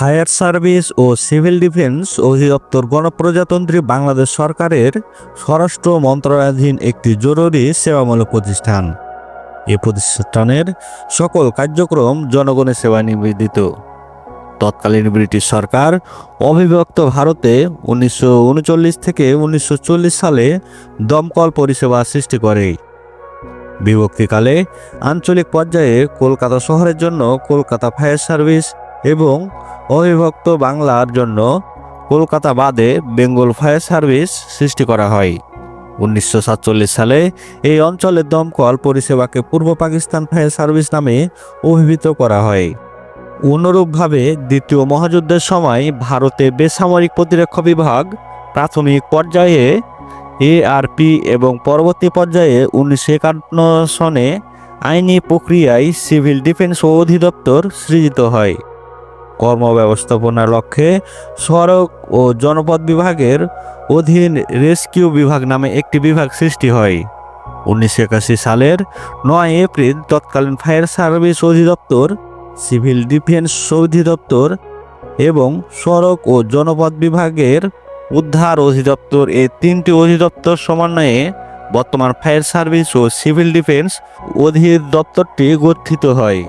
Fire service ও civil defence অধিদপ্তর গণপ্রজাতন্ত্রী বাংলাদেশ সরকারের স্বরাষ্ট্র মন্ত্রণালয়াধীন একটি জরুরি সেবামূলক প্রতিষ্ঠান। এ প্রতিষ্ঠানের সকল কার্যক্রম জনগণের সেবায় নিবেদিত। তৎকালীন ব্রিটিশ সরকার অবিভক্ত ভারতে উনিশশো উনচল্লিশ থেকে উনিশশো চল্লিশ সালে দমকল পরিষেবা সৃষ্টি করে। বিভক্তিকালে আঞ্চলিক পর্যায়ে কলকাতা শহরের জন্য কলকাতা ফায়ার সার্ভিস এবং অবিভক্ত বাংলার জন্য কলকাতা বাদে বেঙ্গল ফায়ার সার্ভিস সৃষ্টি করা হয়। উনিশশো সাতচল্লিশ সালে এই অঞ্চলের দমকল পরিষেবাকে পূর্ব পাকিস্তান ফায়ার সার্ভিস নামে অভিহিত করা হয়। অনুরূপভাবে দ্বিতীয় মহাযুদ্ধের সময় ভারতে বেসামরিক প্রতিরক্ষা বিভাগ প্রাথমিক পর্যায়ে এআরপি এবং পরবর্তী পর্যায়ে উনিশশো একান্ন সনে আইনি প্রক্রিয়ায় সিভিল ডিফেন্স অধিদপ্তর সৃজিত হয়। কর্মব্যবস্থাপনার লক্ষ্যে সড়ক ও জনপদ বিভাগের অধীন রেস্কিউ বিভাগ নামে একটি বিভাগ সৃষ্টি হয়। উনিশশো একাশি সালের নয় এপ্রিল তৎকালীন ফায়ার সার্ভিস অধিদপ্তর, সিভিল ডিফেন্স অধিদপ্তর এবং সড়ক ও জনপদ বিভাগের উদ্ধার অধিদপ্তর এই তিনটি অধিদপ্তর সমন্বয়ে বর্তমান ফায়ার সার্ভিস ও সিভিল ডিফেন্স অধিদপ্তরটি গঠিত হয়।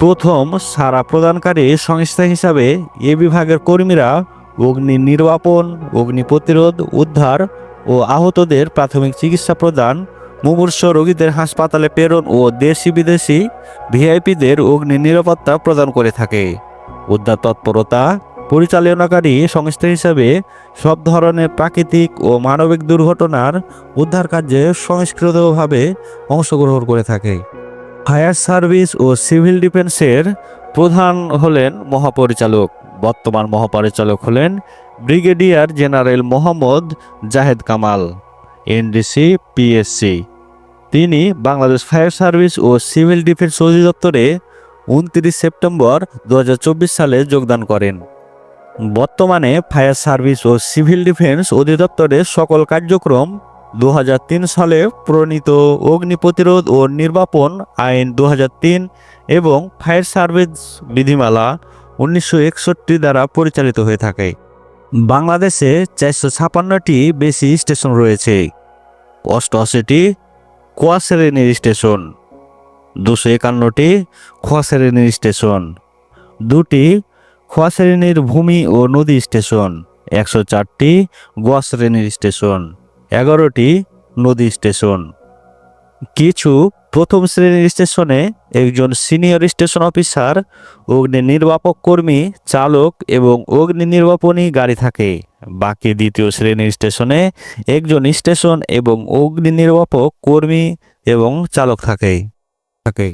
প্রথম সারা প্রদানকারী সংস্থা হিসাবে এ বিভাগের কর্মীরা অগ্নি নির্বাপন, অগ্নি প্রতিরোধ, উদ্ধার ও আহতদের প্রাথমিক চিকিৎসা প্রদান, মুমূর্ষ রোগীদের হাসপাতালে প্রেরণ ও দেশি বিদেশি ভিআইপিদের অগ্নি নিরাপত্তা প্রদান করে থাকে। উদ্ধার তৎপরতা পরিচালনাকারী সংস্থা হিসাবে সব ধরনের প্রাকৃতিক ও মানবিক দুর্ঘটনার উদ্ধার কার্যে সংস্কৃতভাবে অংশগ্রহণ করে থাকে। ফায়ার সার্ভিস ও সিভিল ডিফেন্সের প্রধান হলেন মহাপরিচালক, বর্তমান মহাপরিচালক হলেন brigadier general Mohammad Zahed Kamal, NDC, PSC. তিনি বাংলাদেশ ফায়ার সার্ভিস ও সিভিল ডিফেন্স অধিদপ্তরে উনত্রিশ সেপ্টেম্বর দু হাজার চব্বিশ সালে যোগদান করেন। বর্তমানে ফায়ার সার্ভিস ও সিভিল ডিফেন্স অধিদপ্তরের সকল কার্যক্রম দু হাজার তিন সালে প্রণীত অগ্নি প্রতিরোধ ও নির্বাপন আইন দু হাজার তিন এবং ফায়ার সার্ভিস বিধিমালা উনিশশো একষট্টি দ্বারা পরিচালিত হয়ে থাকে। বাংলাদেশে চারশো ছাপান্নটি বেশি স্টেশন রয়েছে। অষ্টআশিটি কোয়া শ্রেণির স্টেশন, দুশো একান্নটি খোয়া শ্রেণির স্টেশন, দুটি খোয়া শ্রেণির ভূমি ও নদী স্টেশন, একশো চারটি গোয়া শ্রেণির স্টেশন। এগারোটি নদী স্টেশন। কিছু প্রথম শ্রেণির স্টেশনে একজন সিনিয়র স্টেশন অফিসার অগ্নি নির্বাপক কর্মী, চালক এবং অগ্নি নির্বাপনী গাড়ি থাকে। বাকি দ্বিতীয় শ্রেণির স্টেশনে একজন স্টেশন এবং অগ্নি নির্বাপক কর্মী এবং চালক থাকে। থাকে।